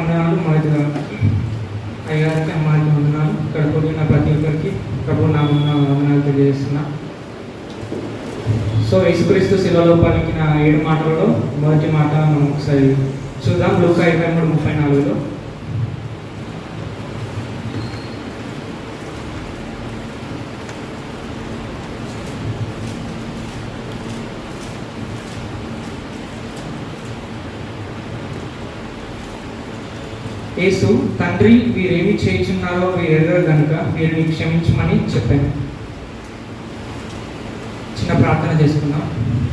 వందనాలు మొదటిగా అయ్యారికి అమ్మాయికి వందనాలు ఇక్కడ కూడిన ప్రతి ఒక్కరికి ప్రభు నా వందనాలు తెలియజేస్తున్నా. సో యేసుక్రీస్తు శిలలో పలికిన ఏడు మాటలలో మొదటి మాట మనం ఒకసారి చూద్దాం. లూకా ఇరవై మూడు ముప్పై నాలుగులో. యేసు తండ్రి వీరేమి చేయించున్నారో మీరు ఎరగరు కనుక వీరిని క్షమించమని చెప్పాను. చిన్న ప్రార్థన చేసుకున్నాం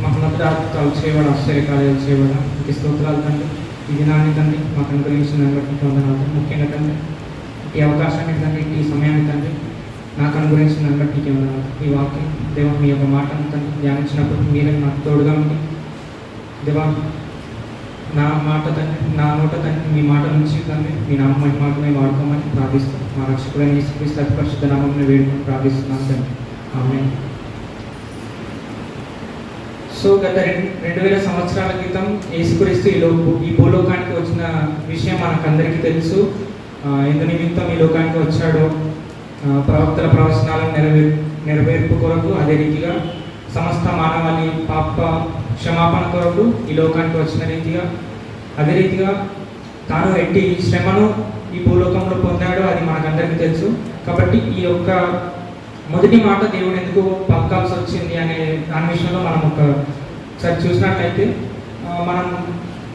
మహమ్మద్రాలు చేయవాడు ఆశ్చర్యకార్యాలు చేయవాడు ఈ స్తోత్రాలు తండ్రి. ఈ దినాన్ని తండ్రి మాకు అనుగ్రహించిన వందనాలు. ముఖ్యంగా తండ్రి ఈ అవకాశాన్ని తండ్రి ఈ సమయాన్ని తండ్రి నాకు అనుగ్రహించిన బట్టి వందనాలు. ఈ వాక్యం దేవ మీ యొక్క మాటను తండ్రి ధ్యానించినప్పుడు మీరే నాకు తోడుగా ఉండి దేవా నా మాట తండ్రి నా నోట తండ్రి మీ మాట నుంచి తండ్రి మీ నామ మాటనే వాడుకోమని ప్రార్థిస్తాను మా రక్షకుడైన యేసుక్రీస్తు అతి పరిశుద్ధ నామం వేడుకొని ప్రార్థిస్తున్నాను తండ్రి. ఆమె సో గత రెండు రెండు వేల సంవత్సరాల క్రితం యేసుక్రీస్తు ఈ లో ఈ భూలోకానికి వచ్చిన విషయం మనకందరికీ తెలుసు. ఎందు నిమిత్తం ఈ లోకానికి వచ్చాడో ప్రవక్తల ప్రవచనాలను నెరవేర్ నెరవేర్పు కొరకు అదే రీతిగా సమస్త మానవాళి పాప క్షమాపణ కొరకు ఈ లోకానికి వచ్చిన రీతిగా అదే రీతిగా తాను ఎట్టి శ్రమను ఈ భూలోకంలో పొందాడో అది మనకందరికీ తెలుసు. కాబట్టి ఈ యొక్క మొదటి మాట దేవుడు ఎందుకు పక్కాల్సి వచ్చింది అనే దాని విషయంలో మనం ఒకసారి చూసినట్లయితే మనం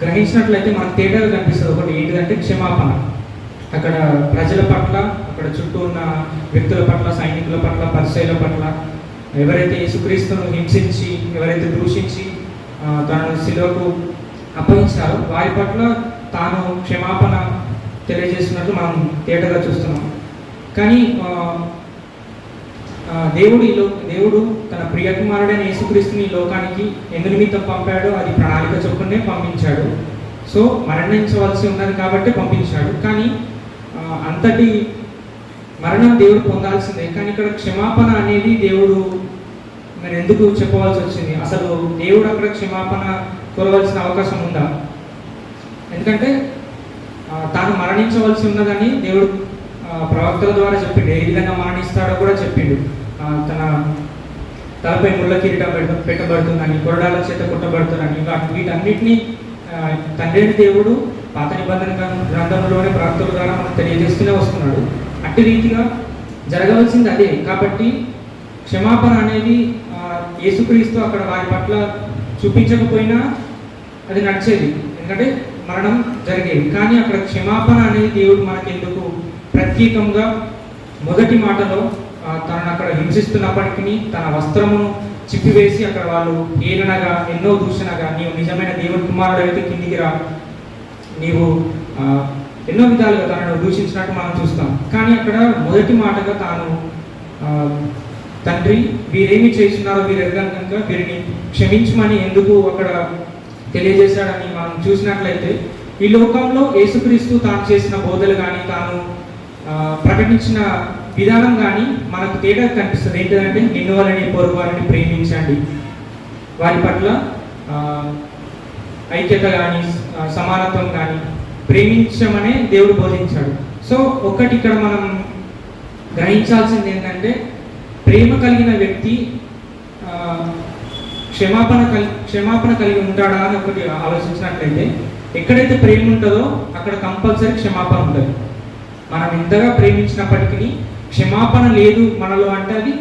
గ్రహించినట్లయితే మనకు తేడాగా కనిపిస్తుంది. ఒకటి ఏంటిదంటే క్షమాపణ. అక్కడ ప్రజల పట్ల అక్కడ చుట్టూ ఉన్న వ్యక్తుల పట్ల సైనికుల పట్ల పరిచయాల పట్ల ఎవరైతే యేసుక్రీస్తును హింసించి ఎవరైతే దూషించి తనను శిలోకు అప్పగించారో. వారి పట్ల తాను క్షమాపణ తెలియజేస్తున్నట్లు మనం తేటగా చూస్తున్నాం. కానీ దేవుడు ఈ లో దేవుడు తన ప్రియకుమారుడైన యేసుక్రీస్తుని లోకానికి ఎందు నిమిత్తం పంపాడో అది ప్రణాళిక చొప్పునే పంపించాడు. సో మరణించవలసి ఉన్నది కాబట్టి పంపించాడు. కానీ అంతటి మరణం దేవుడు పొందాల్సిందే. కానీ ఇక్కడ క్షమాపణ అనేది దేవుడు మరి ఎందుకు చెప్పవలసి వచ్చింది? అసలు దేవుడు అక్కడ క్షమాపణ కోరవలసిన అవకాశం ఉందా? ఎందుకంటే తాను మరణించవలసి ఉన్నదని దేవుడు ప్రవక్తల ద్వారా చెప్పిండు. ఏ విధంగా మరణిస్తాడో కూడా చెప్పిండు. తన తలపై ముళ్ళ కిరీటం పెట్ట పెట్టబడుతుందని కొరడాల చేత కొట్టబడుతుందని వా- వీటన్నిటిని తండ్రి దేవుడు పాత నిబంధన గ్రంథంలోనే ప్రవక్తల ద్వారా మనకు తెలియజేస్తూనే వస్తున్నాడు. అట్టి రీతిగా జరగవలసింది అదే. కాబట్టి క్షమాపణ అనేది యేసుక్రీస్తు అక్కడ వారి పట్ల చూపించకపోయినా అది నడిచేది. ఎందుకంటే మరణం జరిగేది. కానీ అక్కడ క్షమాపణ అనేది దేవుడు మనకెందుకు ప్రత్యేకంగా మొదటి మాటలో తనను అక్కడ హింసిస్తున్నప్పటికీ తన వస్త్రమును చిప్పివేసి అక్కడ వాళ్ళు ఏలనగా ఎన్నో దూషణగా నీవు నిజమైన దేవుడి కుమారుడు అయితే కిందికి రా. నీవు ఎన్నో విధాలుగా తనను దూషించినట్టు మనం చూస్తాం. కానీ అక్కడ మొదటి మాటగా తాను తండ్రి వీరేమి చేస్తున్నారో మీరు ఎరగని కనుక వీరిని క్షమించమని ఎందుకు అక్కడ తెలియజేశాడని మనం చూసినట్లయితే ఈ లోకంలో యేసుక్రీస్తు తాను చేసిన బోధలు కానీ తాను ప్రకటించిన విధానం కానీ మనకు తేడా కనిపిస్తుంది. ఏంటంటే నిన్ను వాళ్ళని పొరుగు వారిని ప్రేమించండి. వారి పట్ల ఐక్యత కానీ సమానత్వం కానీ ప్రేమించమనే దేవుడు బోధించాడు. సో ఒకటి ఇక్కడ మనం గ్రహించాల్సింది ఏంటంటే ప్రేమ కలిగిన వ్యక్తి క్షమాపణ కలి క్షమాపణ కలిగి ఉంటాడా అని ఒకటి ఆలోచించినట్లయితే ఎక్కడైతే ప్రేమ ఉంటుందో అక్కడ కంపల్సరీ క్షమాపణ ఉంటుంది. మనం ఎంతగా ప్రేమించినప్పటికీ క్షమాపణ లేదు మనలో అంటే అది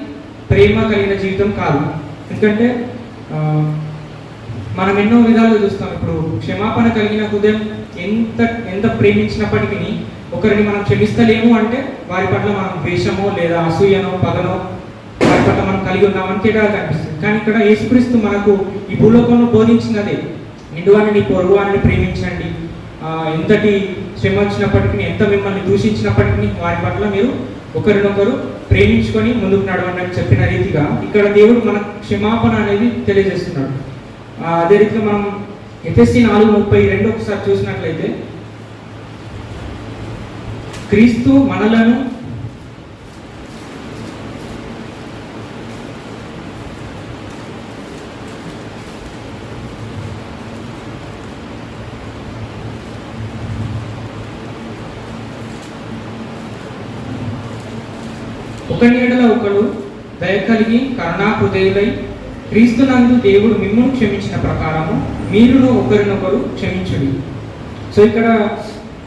ప్రేమ కలిగిన జీవితం కాదు. ఎందుకంటే మనం ఎన్నో విధాలుగా చూస్తాం. ఇప్పుడు క్షమాపణ కలిగిన హృదయం ఎంత ఎంత ప్రేమించినప్పటికీ ఒకరిని మనం క్షమిస్తలేము అంటే వారి పట్ల మనం ద్వేషమో లేదా అసూయనో పగనో పట్ల మనం కలిగి ఉన్నామని తేడా కనిపిస్తుంది. కానీ ఇక్కడ యేసుక్రీస్తు మనకు ఈ భూలోకంలో బోధించినదే. నిండువారిని నీ ప్రేమించండి. ఎంతటి శ్రమ వచ్చినప్పటికీ ఎంత మిమ్మల్ని దూషించినప్పటికీ వారి పట్ల మీరు ఒకరినొకరు ప్రేమించుకొని ముందుకు నడవండి అని చెప్పిన రీతిగా ఇక్కడ దేవుడు మన క్షమాపణ అనేది తెలియజేస్తున్నాడు. అదే రీతిగా మనం ఎఫ్ఎస్సి నాలుగు ముప్పై రెండు ఒకసారి చూసినట్లయితే క్రీస్తు మనలను ఒకని ఒకడు దయ కలిగి కరుణాహృదయులై క్రీస్తునందు దేవుడు మిమ్మల్ని క్షమించిన ప్రకారము మీరును ఒకరినొకరు క్షమించుడి. సో ఇక్కడ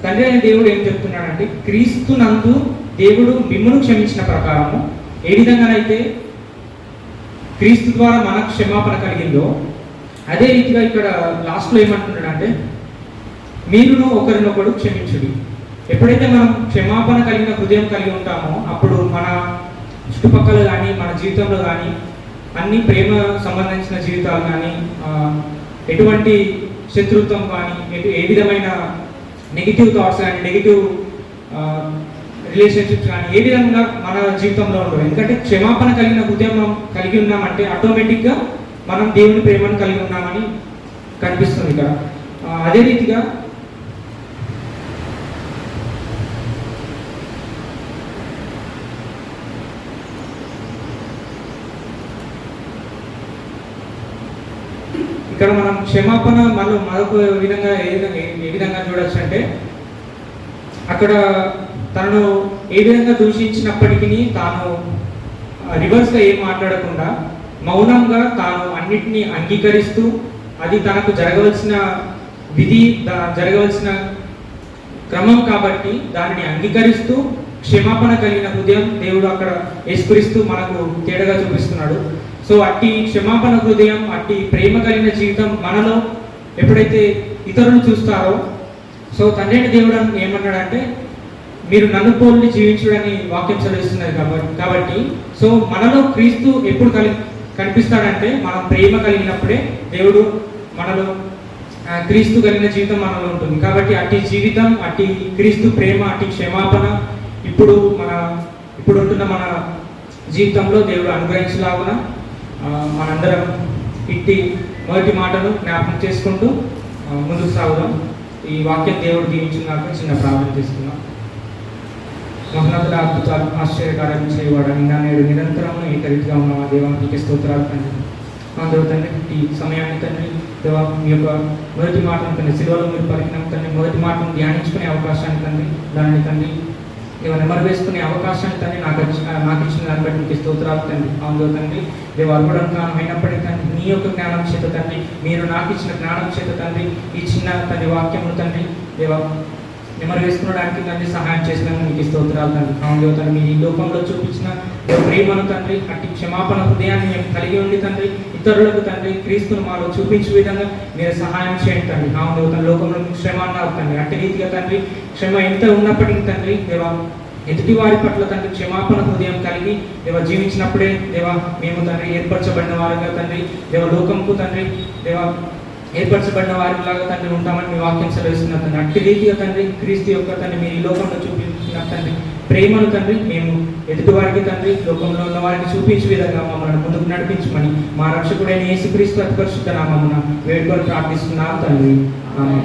తండ్రి అయిన దేవుడు ఏం చెప్తున్నాడంటే క్రీస్తునందు దేవుడు మిమ్మల్ని క్షమించిన ప్రకారము ఏ విధంగానైతే క్రీస్తు ద్వారా మన క్షమాపణ కలిగిందో అదే రీతిగా ఇక్కడ లాస్ట్లో ఏమంటున్నాడంటే మీరును ఒకరినొకడు క్షమించుడి. ఎప్పుడైతే మనం క్షమాపణ కలిగిన హృదయం కలిగి ఉంటామో అప్పుడు మన చుట్టుపక్కల కానీ మన జీవితంలో కానీ అన్ని ప్రేమ సంబంధించిన జీవితాలు కానీ ఎటువంటి శత్రుత్వం కానీ ఏ విధమైన నెగిటివ్ థాట్స్ కానీ నెగిటివ్ రిలేషన్షిప్స్ కానీ ఏ విధంగా మన జీవితంలో ఉండవు. ఎందుకంటే క్షమాపణ కలిగిన హృదయం కలిగి ఉన్నామంటే ఆటోమేటిక్గా మనం దేవుని ప్రేమను కలిగి ఉన్నామని కనిపిస్తుంది ఇక్కడ. అదే రీతిగా ఇక్కడ మనం క్షమాపణ మనం మరొక విధంగా ఏ విధంగా ఏ విధంగా చూడొచ్చు అంటే అక్కడ తనను ఏ విధంగా దూషించినప్పటికీ తాను రివర్స్గా ఏం మాట్లాడకుండా మౌనంగా తాను అన్నిటినీ అంగీకరిస్తూ అది తనకు జరగవలసిన విధి జరగవలసిన క్రమం కాబట్టి దానిని అంగీకరిస్తూ క్షమాపణ కలిగిన హృదయం దేవుడు అక్కడ ఎస్కరిస్తూ మనకు తేడాగా చూపిస్తున్నాడు. సో అట్టి క్షమాపణ హృదయం అట్టి ప్రేమ కలిగిన జీవితం మనలో ఎప్పుడైతే ఇతరులు చూస్తారో సో తండ్రిని దేవుడు ఏమన్నాడంటే మీరు నన్ను పోల్ని జీవించుడని వాక్యం చదివిస్తున్నారు కాబట్టి కాబట్టి సో మనలో క్రీస్తు ఎప్పుడు కలి కనిపిస్తాడంటే మనం ప్రేమ కలిగినప్పుడే దేవుడు మనలో క్రీస్తు కలిగిన జీవితం మనలో ఉంటుంది. కాబట్టి అట్టి జీవితం అట్టి క్రీస్తు ప్రేమ అట్టి క్షమాపణ ఇప్పుడు మన ఇప్పుడు ఉంటున్న మన జీవితంలో దేవుడు అనుగ్రహించలాగున మనందరం ఇట్టి మొదటి మాటను జ్ఞాపకం చేసుకుంటూ ముందుకు సాగుదాం. ఈ వాక్యం దేవుడు దీవించినాక చిన్న ప్రార్థన చేస్తున్నాం మహోన్నతుల అద్భుతాలు ఆశ్చర్యకార్యం చేయవాడని నా నేడు నిరంతరం ఏకరీతిగా ఉన్న మా దేవానికి స్తోత్రాలు తండ్రి. అందరూ తండ్రి ఈ సమయాన్ని తండ్రి దేవా మీ యొక్క మొదటి మాటను తండ్రి సిల్వలో మీరు పలికిన తండ్రి మొదటి మాటను ధ్యానించుకునే అవకాశాన్ని తండ్రి దానిని తండ్రి దేవ నెమరు వేసుకునే అవకాశాన్ని తండ్రి నాకు నాకు ఇచ్చిన దాన్ని బట్టి మీకు స్తోత్రాలు తండ్రి. అందులో తండ్రి దేవ అర్పడం జ్ఞానం అయినప్పటికీ తండ్రి మీ యొక్క జ్ఞానం చేత తండ్రి మీరు నాకు ఇచ్చిన జ్ఞానం చేత తండ్రి ఈ చిన్న తండ్రి వాక్యము తండ్రి దేవ నెమరు వేసుకోవడానికి తండ్రి సహాయం చేసినందుకు మీకు స్తోత్రాలు తండ్రి. అవును తండ్రి మీ ఈ లోకంలో చూపించిన ప్రేమను తండ్రి అట్టి క్షమాపణ హృదయాన్ని మేము కలిగి ఉండి తండ్రి ఇతరులకు తండ్రి క్రీస్తును మాలో చూపించే విధంగా మీరు సహాయం చేయండి తండ్రి. అవును తండ్రి లోకంలో క్షమ శ్రమ అన్నారు తండ్రి. అట్టి రీతిగా తండ్రి శ్రమ ఎంత ఉన్నప్పటికీ తండ్రి దేవా ఎదుటి వారి పట్ల తండ్రి క్షమాపణ హృదయం కలిగి దేవ జీవించినప్పుడే దేవ మేము తండ్రి ఏర్పరచబడిన వారుగా తండ్రి దేవ లోకంకు తండ్రి దేవ ఏర్పరచబడిన వారిలాగా తండ్రి ఉంటామని మీ వాక్యం సెలవిస్తున్న తండ్రి. అట్టి రీతిగా తండ్రి క్రీస్తు యొక్క తండ్రి మీరు ఈ లోకంలో చూపించిన తండ్రి. ప్రేమను తండ్రి మేము ఎదుటి వారికి తండ్రి లోకంలో ఉన్న వారికి చూపించే విధంగా మమ్మల్ని ముందుకు నడిపించమని మా రక్షకుడైన యేసుక్రీస్తు అతి పరిశుద్ధ నామమున వేడుకొని ప్రార్థిస్తున్నాం తండ్రి. ఆమె